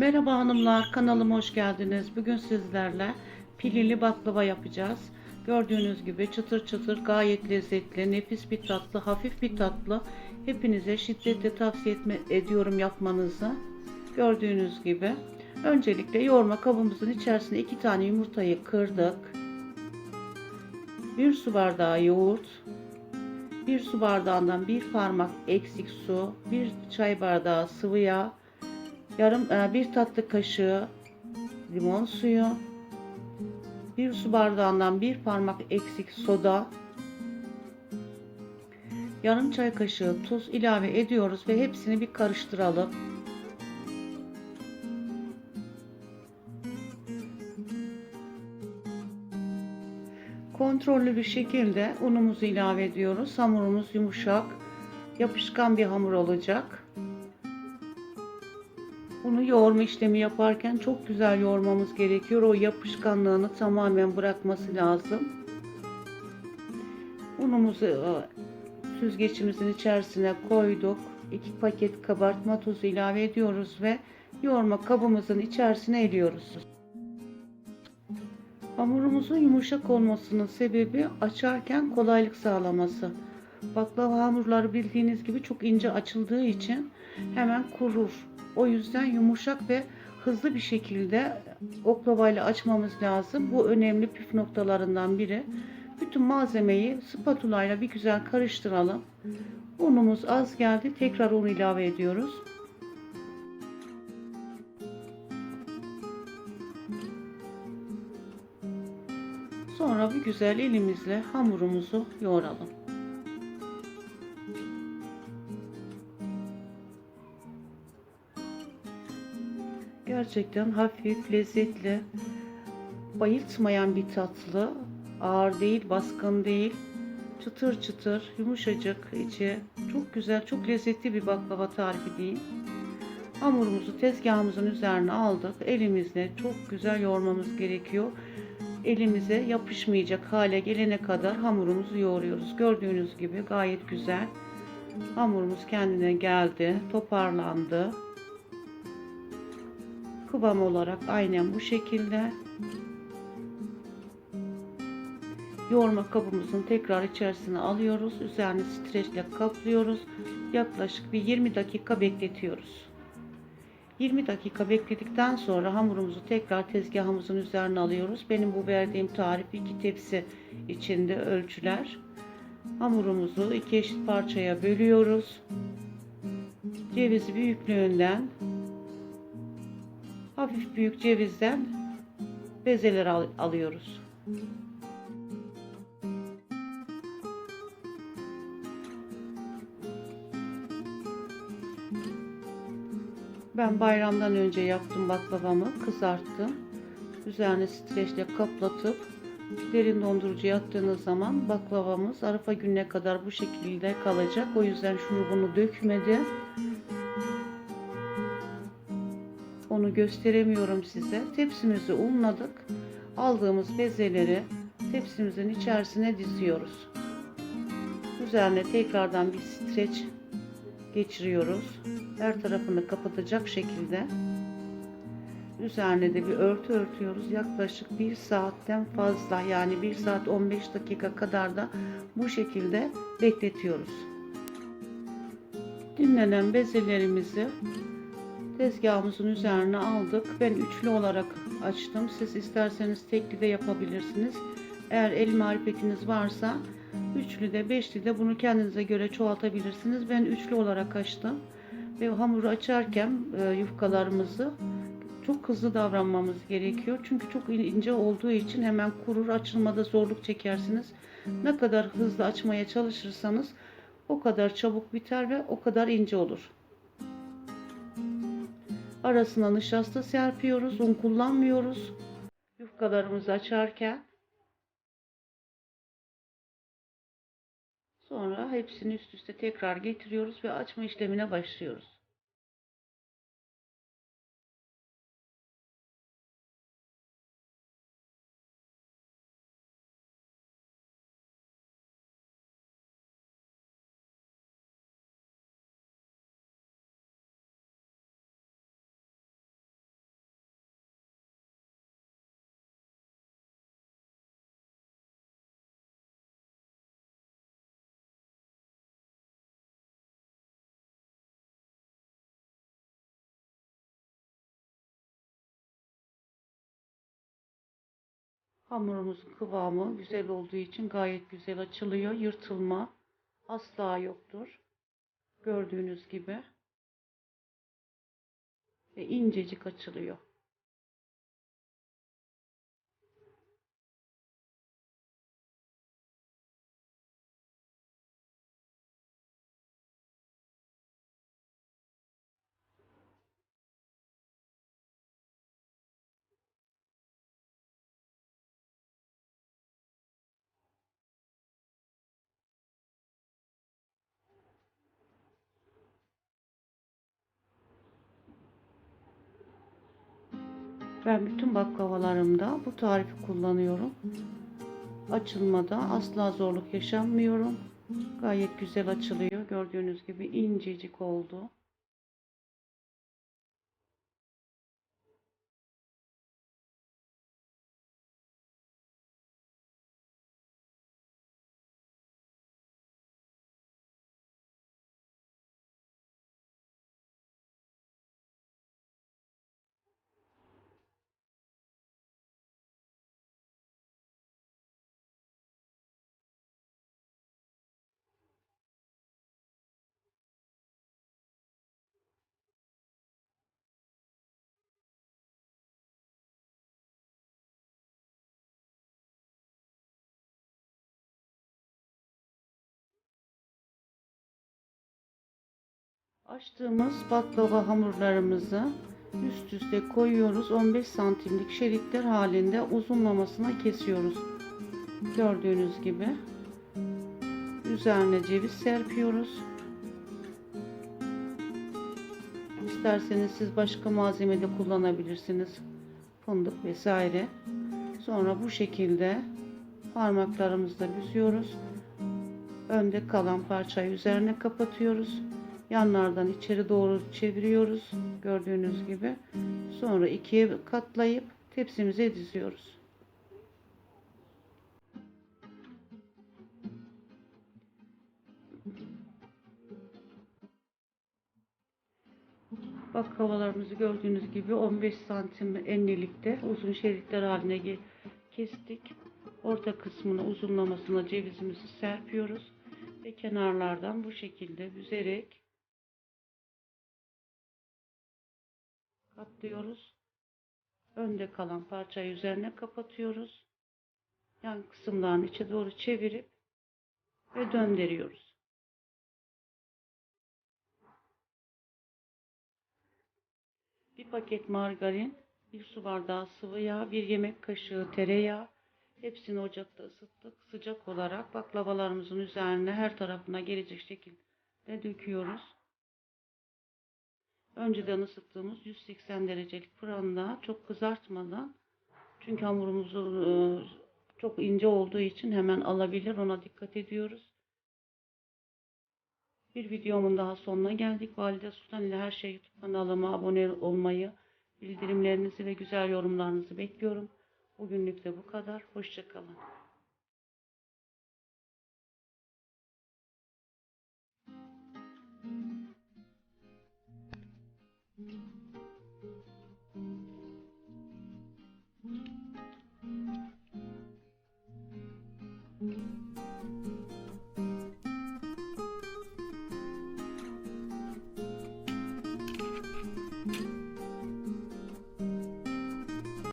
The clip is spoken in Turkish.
Merhaba hanımlar, kanalıma hoş geldiniz. Bugün sizlerle pilili baklava yapacağız. Gördüğünüz gibi çıtır çıtır gayet lezzetli, nefis bir tatlı, hafif bir tatlı. Hepinize şiddetle tavsiye etme, ediyorum yapmanızı. Gördüğünüz gibi. Öncelikle yoğurma kabımızın içerisine iki tane yumurtayı kırdık. Bir su bardağı yoğurt, bir su bardağından bir parmak eksik su, bir çay bardağı sıvı yağ, yarım e, bir tatlı kaşığı limon suyu, bir su bardağından bir parmak eksik soda, yarım çay kaşığı tuz ilave ediyoruz ve hepsini bir karıştıralım. Kontrollü bir şekilde unumuzu ilave ediyoruz. Hamurumuz yumuşak, yapışkan bir hamur olacak. Bunu yoğurma işlemi yaparken çok güzel yoğurmamız gerekiyor. O yapışkanlığını tamamen bırakması lazım. Unumuzu e, süzgecimizin içerisine koyduk. 2 paket kabartma tozu ilave ediyoruz ve yoğurma kabımızın içerisine eliyoruz. Hamurumuzun yumuşak olmasının sebebi açarken kolaylık sağlaması. Baklava hamurları bildiğiniz gibi çok ince açıldığı için hemen kurur. O yüzden yumuşak ve hızlı bir şekilde oklavayla açmamız lazım. Bu önemli püf noktalarından biri. Bütün malzemeyi spatula ile bir güzel karıştıralım. Unumuz az geldi. Tekrar un ilave ediyoruz. Sonra bir güzel elimizle hamurumuzu yoğuralım. Gerçekten hafif, lezzetli, bayıltmayan bir tatlı. Ağır değil, baskın değil. Çıtır çıtır, yumuşacık içi. Çok güzel, çok lezzetli bir baklava tarifi değil. Hamurumuzu tezgahımızın üzerine aldık. Elimizle çok güzel yoğurmamız gerekiyor. Elimize yapışmayacak hale gelene kadar hamurumuzu yoğuruyoruz. Gördüğünüz gibi gayet güzel. Hamurumuz kendine geldi, toparlandı kıvam olarak aynen bu şekilde yoğurma kabımızın tekrar içerisine alıyoruz. Üzerini streçle kaplıyoruz. Yaklaşık bir 20 dakika bekletiyoruz. 20 dakika bekledikten sonra hamurumuzu tekrar tezgahımızın üzerine alıyoruz. Benim bu verdiğim tarif iki tepsi içinde ölçüler. Hamurumuzu iki eşit parçaya bölüyoruz. Cevizi büyüklüğünden hafif büyük cevizden bezeler al alıyoruz. Ben bayramdan önce yaptım baklavamı, kızarttım. Üzerine streçle kaplatıp derin dondurucuya attığınız zaman baklavamız Arafa gününe kadar bu şekilde kalacak. O yüzden şurubunu dökmedi. Gösteremiyorum size. Tepsimizi unladık. Aldığımız bezeleri tepsimizin içerisine diziyoruz. Üzerine tekrardan bir streç geçiriyoruz. Her tarafını kapatacak şekilde. Üzerine de bir örtü örtüyoruz. Yaklaşık bir saatten fazla yani bir saat 15 dakika kadar da bu şekilde bekletiyoruz. Dinlenen bezelerimizi tezgahımızın üzerine aldık. Ben üçlü olarak açtım. Siz isterseniz tekli de yapabilirsiniz. Eğer el marifetiniz varsa üçlü de beşli de bunu kendinize göre çoğaltabilirsiniz. Ben üçlü olarak açtım. Ve hamuru açarken e, yufkalarımızı çok hızlı davranmamız gerekiyor. Çünkü çok ince olduğu için hemen kurur, açılmada zorluk çekersiniz. Ne kadar hızlı açmaya çalışırsanız o kadar çabuk biter ve o kadar ince olur. Arasına nişasta serpiyoruz. Un kullanmıyoruz. Yufkalarımızı açarken. Sonra hepsini üst üste tekrar getiriyoruz ve açma işlemine başlıyoruz. Hamurumuzun kıvamı güzel olduğu için gayet güzel açılıyor. Yırtılma asla yoktur. Gördüğünüz gibi. Ve incecik açılıyor. Ben bütün baklavalarımda bu tarifi kullanıyorum. Açılmada asla zorluk yaşanmıyorum. Gayet güzel açılıyor. Gördüğünüz gibi incecik oldu. Açtığımız baklava hamurlarımızı üst üste koyuyoruz. 15 santimlik şeritler halinde uzunlamasına kesiyoruz. Gördüğünüz gibi. Üzerine ceviz serpiyoruz. İsterseniz siz başka malzeme de kullanabilirsiniz. Fındık vesaire. Sonra bu şekilde parmaklarımızla büzüyoruz. Önde kalan parçayı üzerine kapatıyoruz. Yanlardan içeri doğru çeviriyoruz. Gördüğünüz gibi. Sonra ikiye katlayıp tepsimize diziyoruz. Baklavalarımızı gördüğünüz gibi 15 santim enlilikte uzun şeritler haline kestik. Orta kısmına uzunlamasına cevizimizi serpiyoruz ve kenarlardan bu şekilde büzerek katlıyoruz. Önde kalan parçayı üzerine kapatıyoruz. Yan kısımlarını içe doğru çevirip ve döndürüyoruz. Bir paket margarin, bir su bardağı sıvı yağ, bir yemek kaşığı tereyağı, hepsini ocakta ısıttık. Sıcak olarak baklavalarımızın üzerine her tarafına gelecek şekilde döküyoruz. Önceden ısıttığımız 180 derecelik fırında çok kızartmadan çünkü hamurumuz çok ince olduğu için hemen alabilir ona dikkat ediyoruz. Bir videomun daha sonuna geldik. Valide Sultan ile her şey YouTube kanalıma abone olmayı, bildirimlerinizi ve güzel yorumlarınızı bekliyorum. Bugünlük de bu kadar. Hoşçakalın.